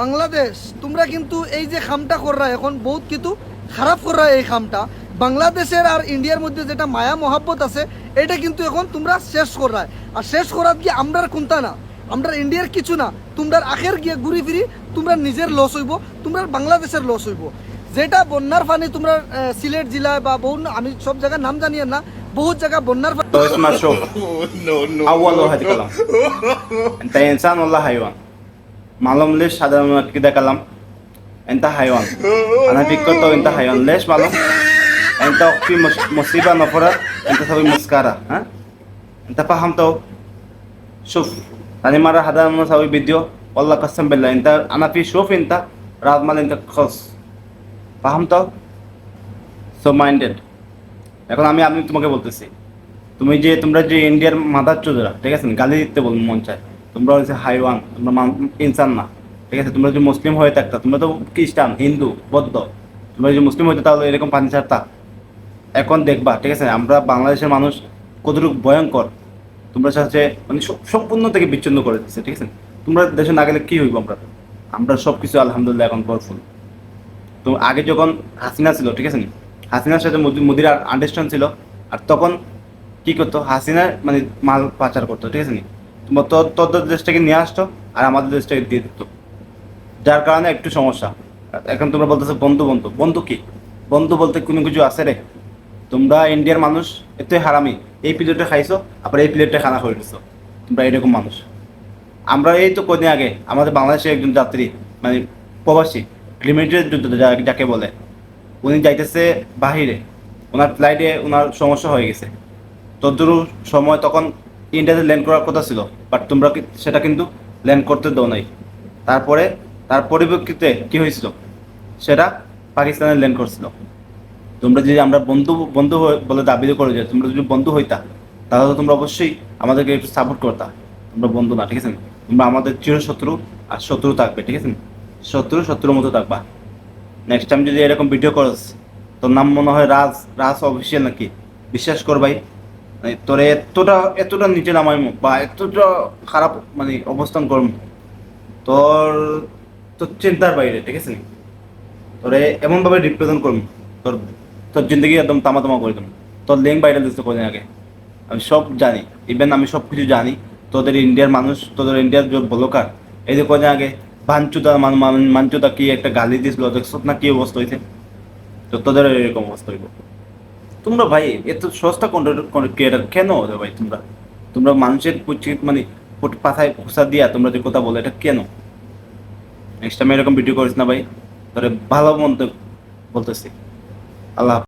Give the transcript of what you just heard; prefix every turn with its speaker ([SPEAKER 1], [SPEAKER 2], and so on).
[SPEAKER 1] বাংলাদেশ তোমরা কিন্তু এই যে খামটা কররা এখন বহুত কিন্তু খারাপ কররা এই খামটা। বাংলাদেশের আর ইন্ডিয়ার মধ্যে যেটা মায়া মহাব্বত আছে এটা কিন্তু এখন তোমরা শেষ কররা আর শেষ করার গিয়ে আমরার কোনটা না? আমরা ইন্ডিয়ার কিছু না। তোমরা আখের গিয়ে ঘুরি ফিরি তোমরা নিজের লস হইব তোমরা বাংলাদেশের লস হইব। যেটা বন্যার পানি তোমরা সিলেট জেলায় বা বহু আমি সব জায়গার নাম জানিয়ে না বহুত জায়গা বন্যার পানি
[SPEAKER 2] معلوم ليش هذا كده كلام أنت حيوان أنا فكرت أنت حيوان ليش معلوم أنت في مش- مصيبة نفرت أنت تسوي مسكرة ها أنت فهمته شوف ثاني مرة هذا أنا أسوي فيديو والله قسم بالله أنت أنا في شوف أنت راض مال أنت خلص فهمته সো মাইন্ডেড এখন আমি আমি তোমাকে বলতেছি তুমি যে তোমরা যে ইন্ডিয়ার মাদার চোদরা ঠিক আছে গালি দিতে বল মন চায় তোমরা হচ্ছে হাইওয়ান, তোমরা ইনসান না। ঠিক আছে? তোমরা যদি মুসলিম হয়ে থাকতা, তোমরা তো খ্রিস্টান, হিন্দু, বৌদ্ধ, তোমরা যদি মুসলিম হইতে তাহলে এরকম পানি ছাড়তা। এখন দেখবা, ঠিক আছে? আমরা বাংলাদেশের মানুষ কতটুকু ভয়ঙ্কর। তোমরা সাথে মানে সম্পূর্ণ থেকে বিচ্ছিন্ন করে দিচ্ছে ঠিক আছে? তোমরা দেশে না গেলে কি হইব আমরা? আমরা সব কিছু আলহামদুলিল্লাহ এখন পাওয়ারফুল তো আগে যখন হাসিনা ছিল, ঠিক আছে? হাসিনার সাথে মোদি- মোদির আন্ডারস্ট্যান্ড ছিল। আর তখন কি করতো? হাসিনা মানে মাল পাচার করতো, ঠিক আছে? তোদের দেশটাকে নিয়ে আসতো, আর আমাদের দেশটাকে দিয়ে দিত। যার কারণে একটু সমস্যা। এখন তোমরা বলতেছো বন্ধু বন্ধু। বন্ধু কি? বন্ধু বলতে কোনো কিছু আছে রে? তোমরা ইন্ডিয়ার মানুষ, এতই হারামি। এই প্লেটে খাইছো, আবার এই প্লেটে খানা দিছো। তোমরা এরকম মানুষ। আমরা এই তো কদিন আগে আমাদের বাংলাদেশের একজন যাত্রী মানে প্রবাসী লিমিটেড যাকে বলে, উনি যাইতেছে বাহিরে। ওনার ফ্লাইটে ওনার সমস্যা হয়ে গেছে। তদ্দুর সময় তখন ইন্ডিয়াতে ল্যান্ড করার কথা ছিল বাট তোমরা সেটা কিন্তু ল্যান্ড করতে দাও নাই। তারপরে, তার পরিপ্রেক্ষিতে কি হয়েছিল? সেটা পাকিস্তানে ল্যান্ড করছিল। তোমরা যদি আমরা বন্ধু বন্ধু বলে দাবি করে যে তোমরা যদি বন্ধু হইতা, তাহলে তো তোমরা অবশ্যই আমাদেরকে একটু সাপোর্ট করতা। তোমরা বন্ধু না, ঠিক আছে? তোমরা আমাদের চির শত্রু আর শত্রু থাকবে, ঠিক আছে? শত্রু শত্রুর মতো থাকবা। নেক্সট টাইম যদি এরকম ভিডিও করস, তোর নাম মনে হয় রাজ রাজ অফিসিয়াল নাকি? বিশ্বাস কর ভাই মানে তোরে এতটা এতটা নিচে নামাই বা এতটা খারাপ মানে অবস্থান করম। তোর তোর চিন্তার বাইরে ঠিক আছে তোরে এমনভাবে রিপ্রেজেন্ট করম। তোর তোর জিন্দগি একদম তামা তামা করে দেবো। তোর লিঙ্ক বাইরে দিচ্ছে কদিন আগে। আমি সব জানি। ইভেন আমি সব কিছু জানি। তোদের ইন্ডিয়ার মানুষ, তোদের ইন্ডিয়ার যে ব্লকার, এই যে কদিন আগে ভাঞ্চুদা মান, মান- মাঞ্চুদা কি একটা গালি দিয়েছিল, দেখছ না কি অবস্থা হয়েছে তো তোদের এরকম অবস্থা হইব। তোমরা ভাই এত সস্তা কন্টেন্ট ক্রিয়েটার কেন ভাই তোমরা? তোমরা মানুষের মানে পাথায় খোসা দিয়া তোমরা যে কথা বলো, এটা কেন? নেক্সট টাইম এরকম ভিডিও করিস না ভাই, তোরে ভালো মন্দ বলতেছি। আল্লাহ।